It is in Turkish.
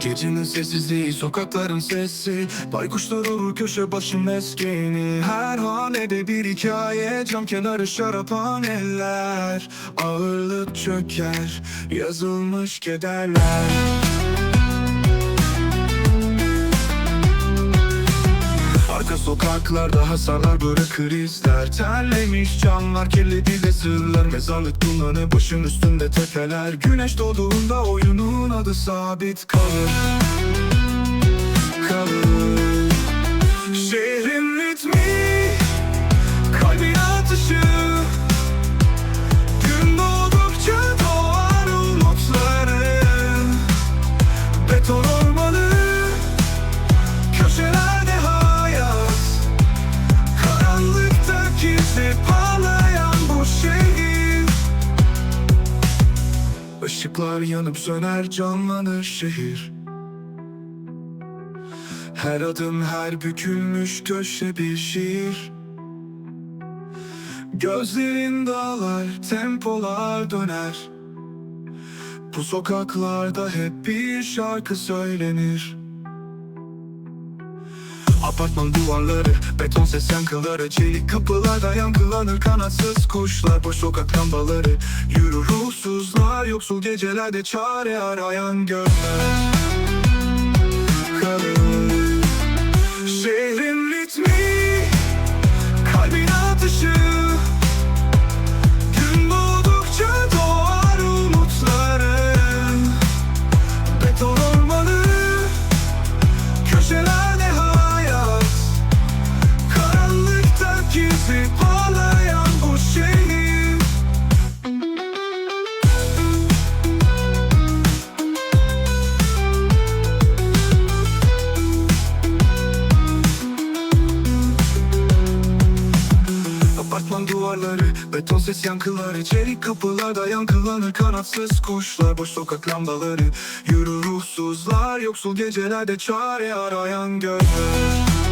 Gecenin sessizliği, sokakların sesi. Baykuşlar olur köşe başı meskeni Her hanede bir hikaye Cam kenarı şaraphaneler Ağırlık çöker Yazılmış kederler sokaklarda hasarlar bırakır izler. Terlemiş camlar kirli dilde sırlar. Mezarlık dumanı başın üstünde tepeler. Güneş doğduğunda oyunun adı sabit kalır. Kalır. Şehrin ritmi Kalbin atışı Işıklar yanıp söner canlanır şehir. Her adım her bükülmüş köşe bir şiir. Gözlerin dağlar, tempolar döner. Bu sokaklarda hep bir şarkı söylenir Apartman duvarları, beton ses yankıları Çelik kapılarda yankılanır kanatsız kuşlar Boş sokak lambaları, yürü ruhsuzlar Yoksul gecelerde çare arayan gözler Duvarları, beton ses yankıları Çelik kapılarda yankılanır kanatsız kuşlar Boş sokak lambaları, yürü ruhsuzlar Yoksul gecelerde çare arayan gözler